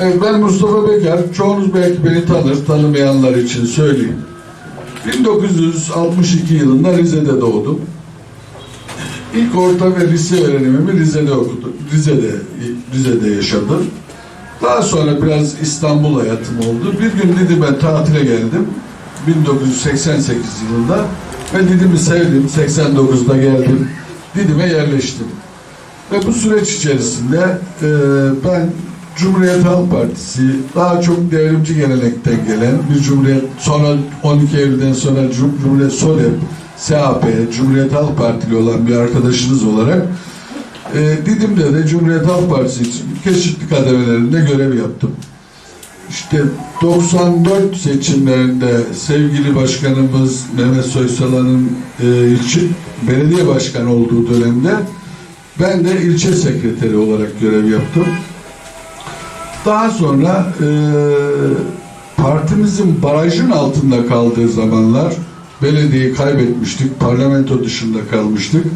Ben Mustafa Bekar. Çoğunuz belki beni tanır, tanımayanlar için söyleyeyim. 1962 yılında Rize'de doğdum. İlk orta ve lise öğrenimimi Rize'de okudum. Rize'de, Rize'de yaşadım. Daha sonra biraz İstanbul hayatım oldu. Bir gün Didim'e tatile geldim. 1988 yılında. Ve Didim'i sevdim. 89'da geldim. Didim'e yerleştim. Ve bu süreç içerisinde e, ben Cumhuriyet Halk Partisi daha çok devrimci gelenekten gelen bir Cumhuriyet sonra 12 Eylül'den sonra Cum- Cumhuriyet SODEP, SHP, Cumhuriyet Halk Partili olan bir arkadaşınız olarak e, Didim'de de Cumhuriyet Halk Partisi için çeşitli kademelerinde görev yaptım. İşte 94 seçimlerinde sevgili başkanımız Mehmet Soysal'ın e, için belediye başkanı olduğu dönemde ben de ilçe sekreteri olarak görev yaptım. Daha sonra e, partimizin barajın altında kaldığı zamanlar belediyeyi kaybetmiştik, parlamento dışında kalmıştık.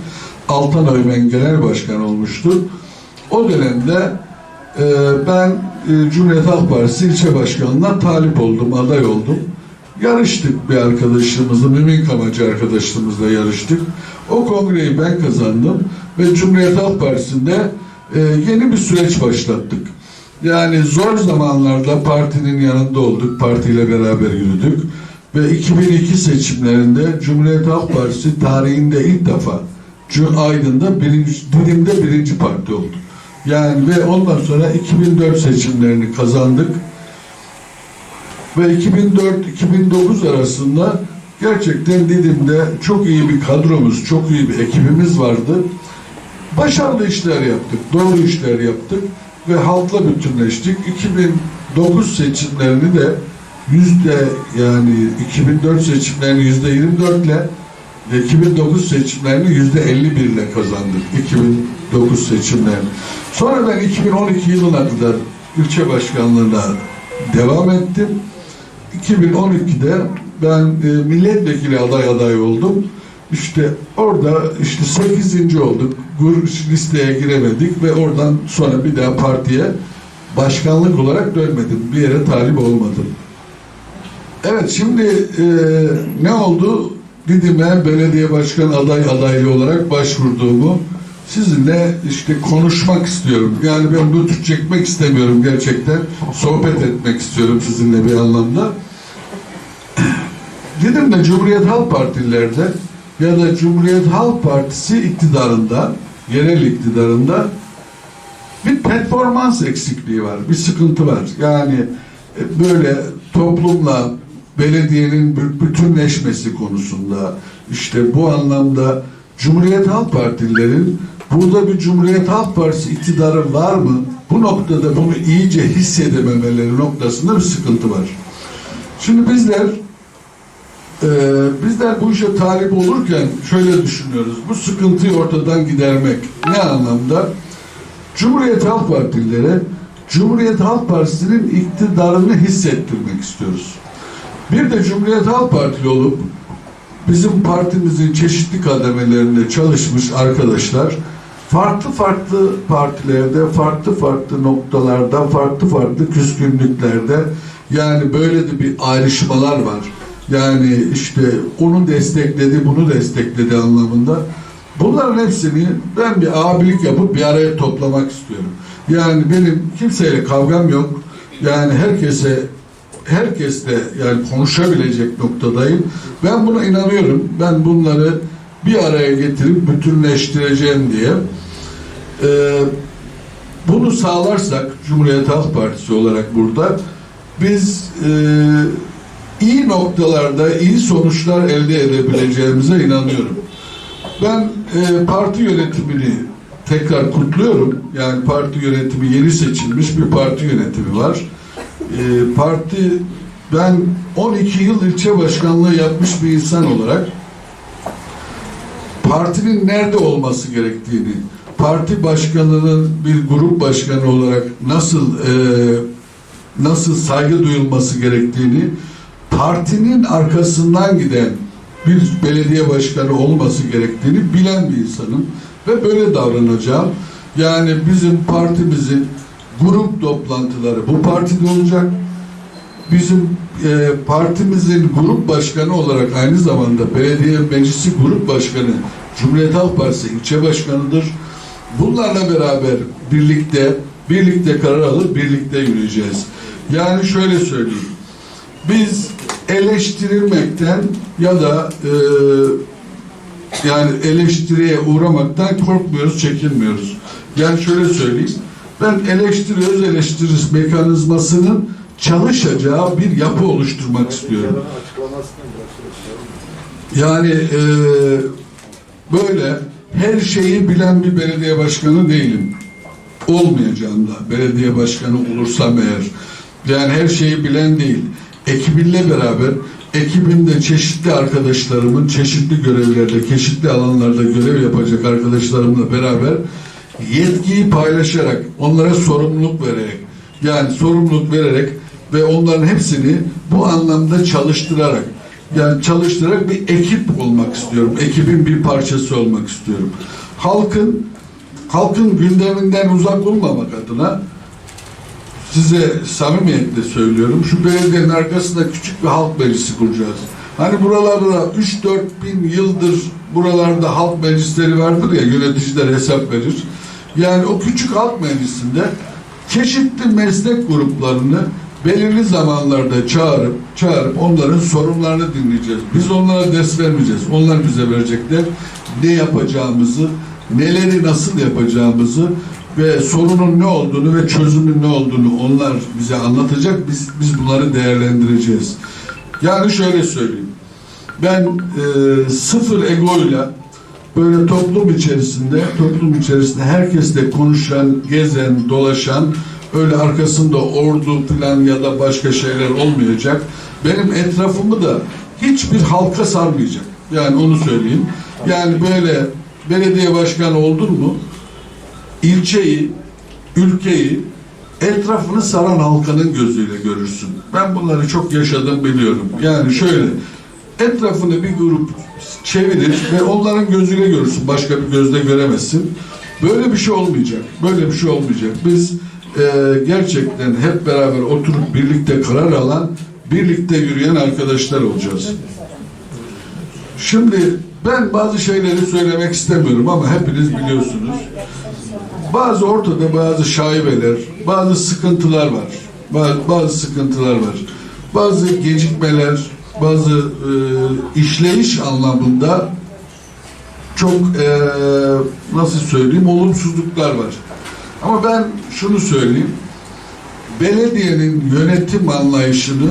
Altan Öymen genel başkan olmuştu. O dönemde e, ben e, Cumhuriyet Halk Partisi ilçe başkanlığına talip oldum, aday oldum. Yarıştık bir arkadaşımızla, Mümin Kamacı arkadaşımızla yarıştık. O kongreyi ben kazandım ve Cumhuriyet Halk Partisi'nde e, yeni bir süreç başlattık. Yani zor zamanlarda partinin yanında olduk, partiyle beraber yürüdük. Ve 2002 seçimlerinde Cumhuriyet Halk Partisi tarihinde ilk defa Aydın'da birinci, Didim'de birinci parti oldu. Yani ve ondan sonra 2004 seçimlerini kazandık. Ve 2004-2009 arasında gerçekten Didim'de çok iyi bir kadromuz, çok iyi bir ekibimiz vardı. Başarılı işler yaptık, doğru işler yaptık ve halkla bütünleştik. 2009 seçimlerini de yüzde yani 2004 seçimlerini yüzde 24 ile ve 2009 seçimlerini yüzde 51 ile kazandık. 2009 seçimlerini. Sonra ben 2012 yılına kadar ilçe başkanlığına devam ettim. 2012'de ben e, milletvekili aday aday oldum. İşte orada işte 8. olduk. Gur listeye giremedik ve oradan sonra bir daha partiye başkanlık olarak dönmedim. Bir yere talip olmadım. Evet şimdi e, ne oldu? Didim'e belediye başkan aday adaylı olarak başvurduğumu sizinle işte konuşmak istiyorum. Yani ben bu çekmek istemiyorum gerçekten. Sohbet etmek istiyorum sizinle bir anlamda. Didim'de Cumhuriyet Halk Partilerde ya da Cumhuriyet Halk Partisi iktidarında, yerel iktidarında bir performans eksikliği var, bir sıkıntı var. Yani e, böyle toplumla belediyenin bü- bütünleşmesi konusunda işte bu anlamda Cumhuriyet Halk Partililerin burada bir Cumhuriyet Halk Partisi iktidarı var mı? Bu noktada bunu iyice hissedememeleri noktasında bir sıkıntı var. Şimdi bizler ee, bizler bu işe talip olurken şöyle düşünüyoruz. Bu sıkıntıyı ortadan gidermek ne anlamda? Cumhuriyet Halk Partililere Cumhuriyet Halk Partisi'nin iktidarını hissettirmek istiyoruz. Bir de Cumhuriyet Halk Partili olup bizim partimizin çeşitli kademelerinde çalışmış arkadaşlar farklı farklı partilerde, farklı farklı noktalarda, farklı farklı küskünlüklerde yani böyle de bir ayrışmalar var. Yani işte onu destekledi, bunu destekledi anlamında. Bunların hepsini ben bir abilik yapıp bir araya toplamak istiyorum. Yani benim kimseyle kavgam yok. Yani herkese herkesle yani konuşabilecek noktadayım. Ben buna inanıyorum. Ben bunları bir araya getirip bütünleştireceğim diye. Ee, bunu sağlarsak Cumhuriyet Halk Partisi olarak burada biz e, iyi noktalarda iyi sonuçlar elde edebileceğimize inanıyorum. Ben e, parti yönetimini tekrar kutluyorum. Yani parti yönetimi yeni seçilmiş bir parti yönetimi var. E, parti ben 12 yıl ilçe başkanlığı yapmış bir insan olarak partinin nerede olması gerektiğini, parti başkanının bir grup başkanı olarak nasıl e, nasıl saygı duyulması gerektiğini, partinin arkasından giden bir belediye başkanı olması gerektiğini bilen bir insanım ve böyle davranacağım. Yani bizim partimizin grup toplantıları bu partide olacak. Bizim e, partimizin grup başkanı olarak aynı zamanda belediye meclisi grup başkanı Cumhuriyet Halk Partisi ilçe başkanıdır. Bunlarla beraber birlikte birlikte karar alır, birlikte yürüyeceğiz. Yani şöyle söyleyeyim. Biz eleştirilmekten ya da e, yani eleştiriye uğramaktan korkmuyoruz, çekinmiyoruz. Yani şöyle söyleyeyim. Ben eleştiri, öz eleştiri mekanizmasının çalışacağı bir yapı oluşturmak istiyorum. Yani e, böyle her şeyi bilen bir belediye başkanı değilim. Olmayacağım da belediye başkanı olursam eğer. Yani her şeyi bilen değil. Ekibimle beraber ekibimde çeşitli arkadaşlarımın çeşitli görevlerde, çeşitli alanlarda görev yapacak arkadaşlarımla beraber yetkiyi paylaşarak, onlara sorumluluk vererek, yani sorumluluk vererek ve onların hepsini bu anlamda çalıştırarak, yani çalıştırarak bir ekip olmak istiyorum. Ekibin bir parçası olmak istiyorum. Halkın halkın gündeminden uzak olmamak adına size samimiyetle söylüyorum. Şu belediyenin arkasında küçük bir halk meclisi kuracağız. Hani buralarda 3-4 bin yıldır buralarda halk meclisleri vardır ya yöneticiler hesap verir. Yani o küçük halk meclisinde çeşitli meslek gruplarını belirli zamanlarda çağırıp çağırıp onların sorunlarını dinleyeceğiz. Biz onlara ders vermeyeceğiz. Onlar bize verecekler ne yapacağımızı, neleri nasıl yapacağımızı ve sorunun ne olduğunu ve çözümün ne olduğunu onlar bize anlatacak. Biz biz bunları değerlendireceğiz. Yani şöyle söyleyeyim. Ben e, sıfır egoyla böyle toplum içerisinde toplum içerisinde herkesle konuşan, gezen, dolaşan öyle arkasında ordu falan ya da başka şeyler olmayacak. Benim etrafımı da hiçbir halka sarmayacak. Yani onu söyleyeyim. Yani böyle belediye başkanı oldun mu ilçeyi, ülkeyi etrafını saran halkanın gözüyle görürsün. Ben bunları çok yaşadım biliyorum. Yani şöyle etrafını bir grup çevirir ve onların gözüyle görürsün. Başka bir gözle göremezsin. Böyle bir şey olmayacak. Böyle bir şey olmayacak. Biz e, gerçekten hep beraber oturup birlikte karar alan, birlikte yürüyen arkadaşlar olacağız. Şimdi ben bazı şeyleri söylemek istemiyorum ama hepiniz biliyorsunuz. Bazı ortada bazı şaibeler, bazı sıkıntılar var. Bazı, bazı sıkıntılar var. Bazı gecikmeler, bazı e, işleyiş anlamında çok e, nasıl söyleyeyim olumsuzluklar var. Ama ben şunu söyleyeyim. Belediyenin yönetim anlayışını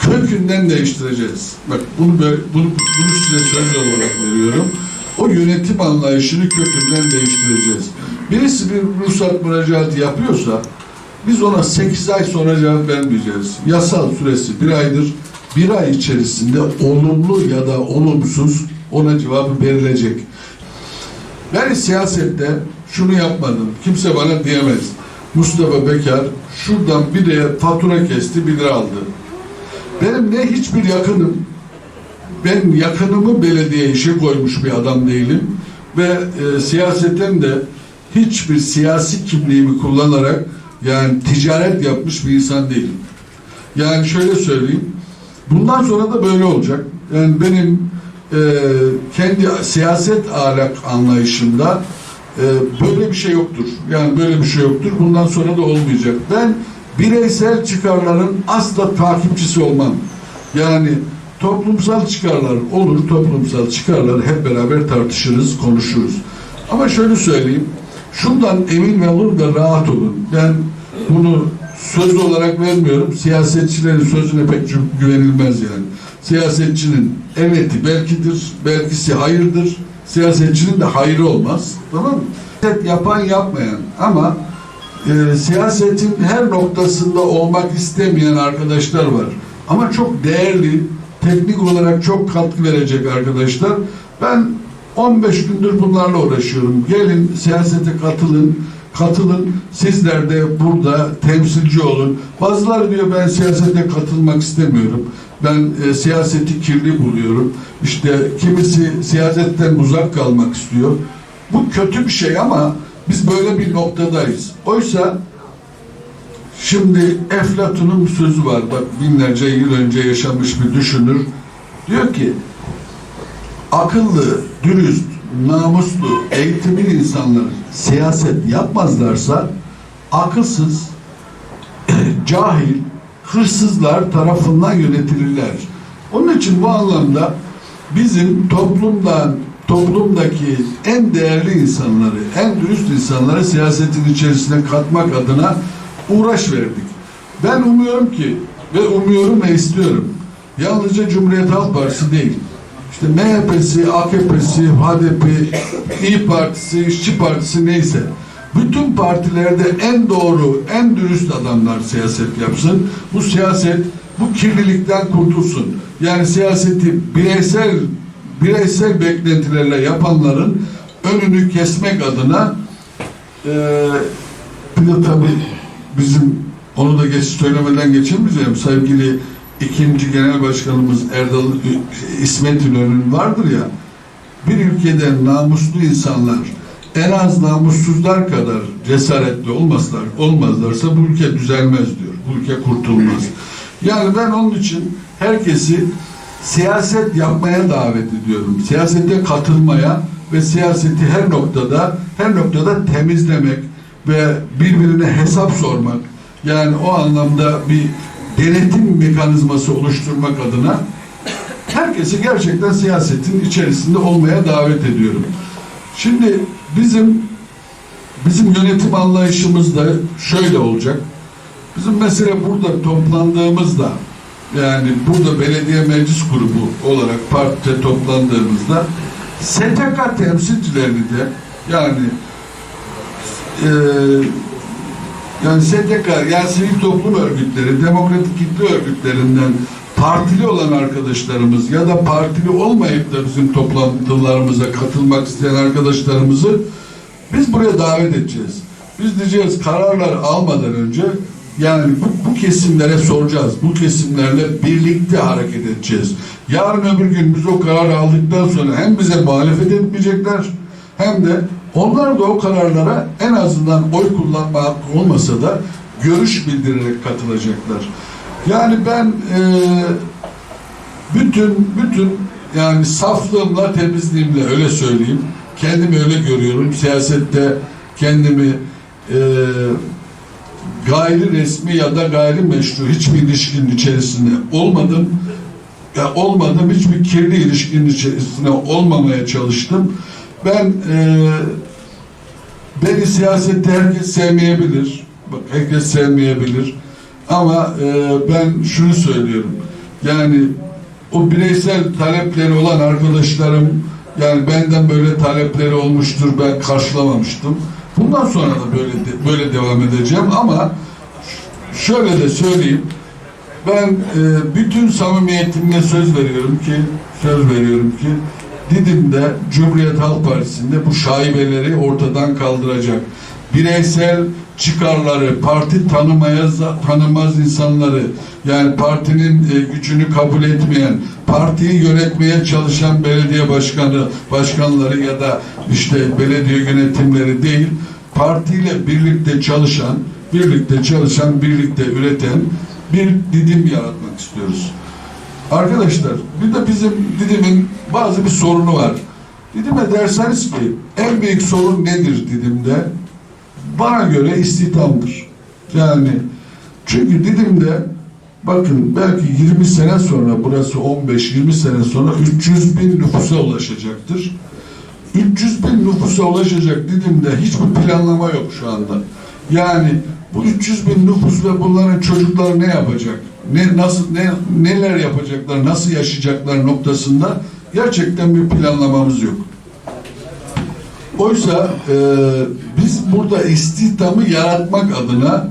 kökünden değiştireceğiz. Bak bunu böyle, bunu, bunu size söz olarak veriyorum. O yönetim anlayışını kökünden değiştireceğiz. Birisi bir ruhsat müracaatı yapıyorsa biz ona 8 ay sonra cevap vermeyeceğiz. Yasal süresi bir aydır. Bir ay içerisinde olumlu ya da olumsuz ona cevabı verilecek. Ben siyasette şunu yapmadım. Kimse bana diyemez. Mustafa Bekar şuradan bir de fatura kesti bir lira aldı. Benim ne hiçbir yakınım ben yakınımı belediye işe koymuş bir adam değilim ve e, siyaseten de hiçbir siyasi kimliğimi kullanarak yani ticaret yapmış bir insan değilim. Yani şöyle söyleyeyim. Bundan sonra da böyle olacak. Yani benim e, kendi siyaset ahlak anlayışımda e, böyle bir şey yoktur. Yani böyle bir şey yoktur. Bundan sonra da olmayacak. Ben bireysel çıkarların asla takipçisi olmam. Yani toplumsal çıkarlar olur, toplumsal çıkarlar hep beraber tartışırız, konuşuruz. Ama şöyle söyleyeyim, şundan emin olun da rahat olun. Ben bunu söz olarak vermiyorum. Siyasetçilerin sözüne pek gü- güvenilmez yani. Siyasetçinin eveti belkidir, belkisi hayırdır. Siyasetçinin de hayrı olmaz. Tamam mı? Siyaset yapan yapmayan ama e, siyasetin her noktasında olmak istemeyen arkadaşlar var. Ama çok değerli, teknik olarak çok katkı verecek arkadaşlar. Ben 15 gündür bunlarla uğraşıyorum. Gelin siyasete katılın, katılın. Sizler de burada temsilci olun. Bazıları diyor ben siyasete katılmak istemiyorum. Ben e, siyaseti kirli buluyorum. İşte kimisi siyasetten uzak kalmak istiyor. Bu kötü bir şey ama biz böyle bir noktadayız. Oysa Şimdi Eflatun'un sözü var. Bak binlerce yıl önce yaşamış bir düşünür. Diyor ki akıllı, dürüst, namuslu, eğitimli insanlar siyaset yapmazlarsa akılsız, cahil, hırsızlar tarafından yönetilirler. Onun için bu anlamda bizim toplumdan toplumdaki en değerli insanları, en dürüst insanları siyasetin içerisine katmak adına uğraş verdik. Ben umuyorum ki ve umuyorum ve istiyorum. Yalnızca Cumhuriyet Halk Partisi değil. İşte MHP'si, AKP'si, HDP, İyi Partisi, İşçi Partisi neyse. Bütün partilerde en doğru, en dürüst adamlar siyaset yapsın. Bu siyaset bu kirlilikten kurtulsun. Yani siyaseti bireysel bireysel beklentilerle yapanların önünü kesmek adına eee bir de tabii bizim onu da geç söylemeden geçemeyeceğim. Sevgili ikinci genel başkanımız Erdal İsmet İnönü'nün vardır ya bir ülkede namuslu insanlar en az namussuzlar kadar cesaretli olmazlar, olmazlarsa bu ülke düzelmez diyor. Bu ülke kurtulmaz. Yani ben onun için herkesi siyaset yapmaya davet ediyorum. Siyasete katılmaya ve siyaseti her noktada her noktada temizlemek ve birbirine hesap sormak yani o anlamda bir denetim mekanizması oluşturmak adına herkesi gerçekten siyasetin içerisinde olmaya davet ediyorum. Şimdi bizim bizim yönetim anlayışımız da şöyle olacak. Bizim mesela burada toplandığımızda yani burada belediye meclis grubu olarak partide toplandığımızda STK temsilcilerini de yani eee yani STK, yani sivil toplum örgütleri, demokratik kitle örgütlerinden partili olan arkadaşlarımız ya da partili olmayıp da bizim toplantılarımıza katılmak isteyen arkadaşlarımızı biz buraya davet edeceğiz. Biz diyeceğiz kararlar almadan önce yani bu, bu kesimlere soracağız. Bu kesimlerle birlikte hareket edeceğiz. Yarın öbür gün biz o kararı aldıktan sonra hem bize muhalefet etmeyecekler hem de onlar da o kararlara en azından oy kullanma hakkı olmasa da görüş bildirerek katılacaklar. Yani ben eee bütün bütün yani saflığımla temizliğimle öyle söyleyeyim. Kendimi öyle görüyorum. Siyasette kendimi eee gayri resmi ya da gayri meşru hiçbir ilişkinin içerisinde olmadım. Ya olmadım hiçbir kirli ilişkinin içerisinde olmamaya çalıştım. Ben eee beni siyasette herkes sevmeyebilir. Bak herkes sevmeyebilir. Ama eee, ben şunu söylüyorum. Yani o bireysel talepleri olan arkadaşlarım yani benden böyle talepleri olmuştur ben karşılamamıştım. Bundan sonra da böyle de- böyle devam edeceğim ama şöyle de söyleyeyim. Ben e, bütün samimiyetimle söz veriyorum ki söz veriyorum ki Didim'de Cumhuriyet Halk Partisi'nde bu şaibeleri ortadan kaldıracak. Bireysel çıkarları, parti tanımaya tanımaz insanları, yani partinin e, gücünü kabul etmeyen, partiyi yönetmeye çalışan belediye başkanı, başkanları ya da işte belediye yönetimleri değil, partiyle birlikte çalışan, birlikte çalışan, birlikte üreten bir didim yaratmak istiyoruz. Arkadaşlar bir de bizim Didim'in bazı bir sorunu var. Didim'e derseniz ki en büyük sorun nedir Didim'de? Bana göre istihdamdır. Yani çünkü Didim'de bakın belki 20 sene sonra burası 15-20 sene sonra 300 bin nüfusa ulaşacaktır. 300 bin nüfusa ulaşacak Didim'de hiçbir planlama yok şu anda. Yani bu 300 bin nüfus ve bunların çocuklar ne yapacak? Ne nasıl ne neler yapacaklar, nasıl yaşayacaklar noktasında gerçekten bir planlamamız yok. Oysa e, biz burada istihdamı yaratmak adına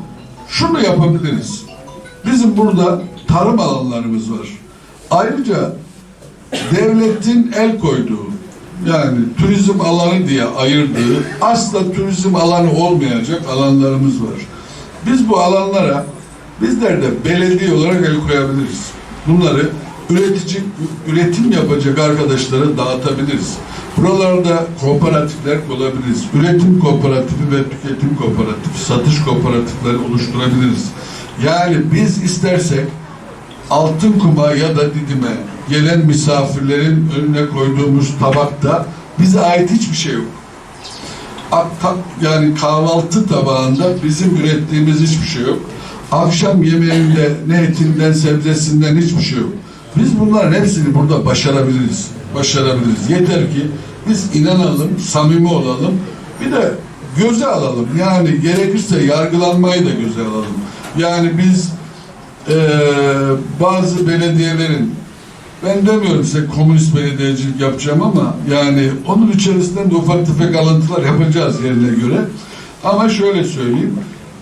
şunu yapabiliriz. Bizim burada tarım alanlarımız var. Ayrıca devletin el koyduğu yani turizm alanı diye ayırdığı asla turizm alanı olmayacak alanlarımız var. Biz bu alanlara bizler de belediye olarak el koyabiliriz. Bunları üretici üretim yapacak arkadaşları dağıtabiliriz. Buralarda kooperatifler olabiliriz. Üretim kooperatifi ve tüketim kooperatifi, satış kooperatifleri oluşturabiliriz. Yani biz istersek altın kuma ya da didime gelen misafirlerin önüne koyduğumuz tabakta bize ait hiçbir şey yok. Yani kahvaltı tabağında bizim ürettiğimiz hiçbir şey yok. Akşam yemeğinde ne etinden sebzesinden hiçbir şey yok. Biz bunların hepsini burada başarabiliriz. Başarabiliriz. Yeter ki biz inanalım, samimi olalım. Bir de göze alalım. Yani gerekirse yargılanmayı da göze alalım. Yani biz eee, bazı belediyelerin ben demiyorum size komünist belediyecilik yapacağım ama yani onun içerisinde de ufak tefek alıntılar yapacağız yerine göre. Ama şöyle söyleyeyim.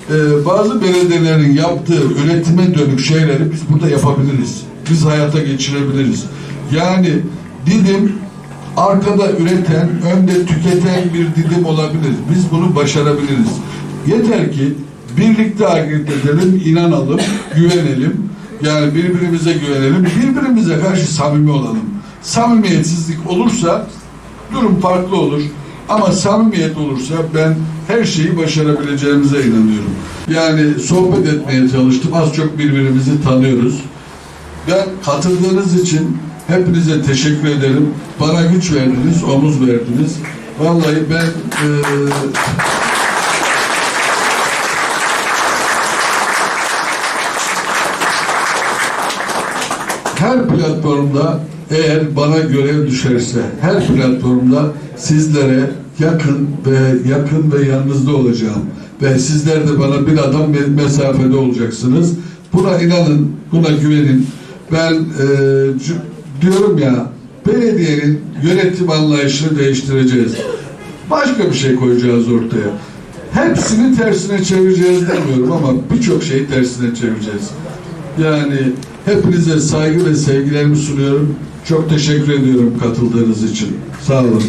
Eee, bazı belediyelerin yaptığı üretime dönük şeyleri biz burada yapabiliriz. Biz hayata geçirebiliriz. Yani Didim arkada üreten, önde tüketen bir didim olabilir. Biz bunu başarabiliriz. Yeter ki birlikte hareket edelim, inanalım, güvenelim. Yani birbirimize güvenelim, birbirimize karşı samimi olalım. Samimiyetsizlik olursa durum farklı olur. Ama samimiyet olursa ben her şeyi başarabileceğimize inanıyorum. Yani sohbet etmeye çalıştım. Az çok birbirimizi tanıyoruz. Ben katıldığınız için hepinize teşekkür ederim. Bana güç verdiniz, omuz verdiniz. Vallahi ben eee her platformda eğer bana görev düşerse her platformda sizlere yakın ve yakın ve yanınızda olacağım ve sizler de bana bir adım me- mesafede olacaksınız. Buna inanın, buna güvenin. Ben e, diyorum ya belediyenin yönetim anlayışını değiştireceğiz. Başka bir şey koyacağız ortaya. Hepsini tersine çevireceğiz demiyorum ama birçok şeyi tersine çevireceğiz. Yani hepinize saygı ve sevgilerimi sunuyorum. Çok teşekkür ediyorum katıldığınız için. Sağ olun.